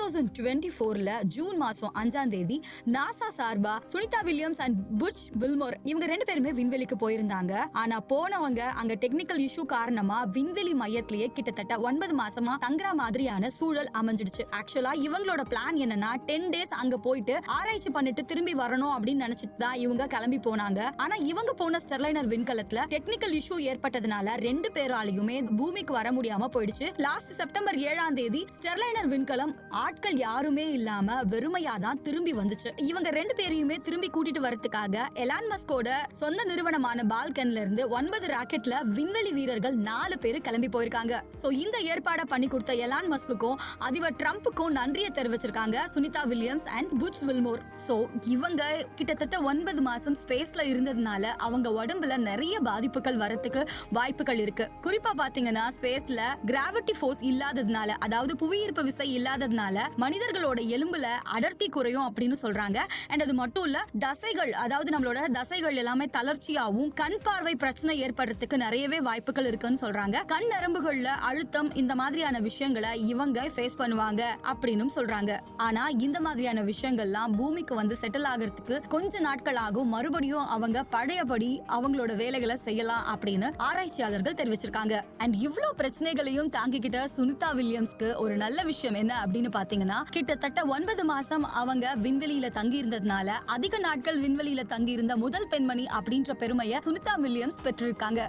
Thousand twenty ஃபோர்ல June மாசம் அஞ்சாம் தேதி நாசா சார்பா Sunita Williams and Butch Wilmore இவங்க ரெண்டு பேருமே விண்வெளிக்கு போயிருந்தாங்க. ஆனா போனவங்க அங்க டெக்னிக்கல் இஷ்யூ காரணமா விண்வெளி மையத்திலேயே கிட்டத்தட்ட ஒன்பது மாசமா தங்குற மாதிரியான சூழல் அமைஞ்சிடுச்சு. ஆக்சுவலா இவங்களோட பிளான் என்னன்னா டென் டேஸ் அங்க போயிட்டு ஆராய்ச்சி பண்ணிட்டு திரும்பி வரணும் அப்படின்னு நினைச்சிட்டு தான் இவங்க கிளம்பி போனாங்க. ஆனா இவங்க போன ஸ்டெர்லைனர் விண்கலத்துல டெக்னிக்கல் இஷ்யூ ஏற்பட்டதுனால ரெண்டு பேராலையுமே பூமிக்கு வர முடியாம போயிடுச்சு. லாஸ்ட் செப்டம்பர் ஏழாம் தேதி ஸ்டெர்லைனர் விண்கலம் ஆட்கள் யாருமே இல்லாம வெறுமையா தான் திரும்பி வந்துச்சு. இவங்க ரெண்டு பேரையுமே திரும்பி கூட்டிட்டு வரதுக்காக எலான் மஸ்கோட சொந்த நிறுவனமான பால்கன்ல இருந்து ஒன்பது ராக்கெட்ல விண்வெளி வீரர்கள் நாலு பேர் கிளம்பி போயிருக்காங்க. சோ இந்த ஏற்பாடை பண்ணி கொடுத்த எலான் மஸ்குக்கும் அதிபர் ட்ரம்ப்புக்கும் நன்றியை தெரிவிச்சிருக்காங்க Sunita Williams and Butch Wilmore. So இவங்க கிட்டத்தட்ட ஒன்பது மாசம் ஸ்பேஸ்ல இருந்ததுனால அவங்க உடம்புல நிறைய பாதிப்புகள் வரத்துக்கு வாய்ப்புகள் இருக்கு. குறிப்பா பாத்தீங்கன்னா ஸ்பேஸ்ல கிராவிட்டி ஃபோர்ஸ் இல்லாததுனால அதாவது புவியீர்ப்பு விசை இல்லாததுனால மனிதர்களோட எலும்புல அடர்த்தி குறையும் அப்படின்னு சொல்றாங்க. அண்ட் அது மட்டும் இல்ல தசைகள் அதாவது நம்மளோட தசைகள் எல்லாமே தளர்ச்சியாவும் கண் பார்வை பிரச்சனை ஏற்படுறதுக்கு நிறையவே வாய்ப்புகள் இருக்குன்னு சொல்றாங்க. கண் நரம்புகள்ல அழுத்தம் இந்த மாதிரியான விஷயங்களை இவங்க ஃபேஸ் பண்ணுவாங்க அப்படின்னு சொல்றாங்க. ஆனா இந்த மாதிரியான விஷயங்கள்லாம் பூமிக்கு வந்து செட்டில் ஆகிறதுக்கு கொஞ்ச நாட்கள் ஆகும் மறுபடியும் அவங்க பழையபடி அவங்களோட வேலைகளை செய்யலாம் அப்படின்னு ஆராய்ச்சியாளர்கள் தெரிவிச்சிருக்காங்க. அண்ட் இவ்ளோ பிரச்சனைகளையும் தாங்கிக்கிட்ட சுனிதா வில்லியம்ஸ்க்கு ஒரு நல்ல விஷயம் என்ன அப்படின்னு பாத்தீங்கன்னா கிட்டத்தட்ட ஒன்பது மாசம் அவங்க விண்வெளியில தங்கி இருந்ததுனால அதிக நாட்கள் விண்வெளியில தங்கி இருந்த முதல் பெண்மணி அப்படின்ற பெருமையை சுனிதா வில்லியம்ஸ் பெற்றிருக்காங்க.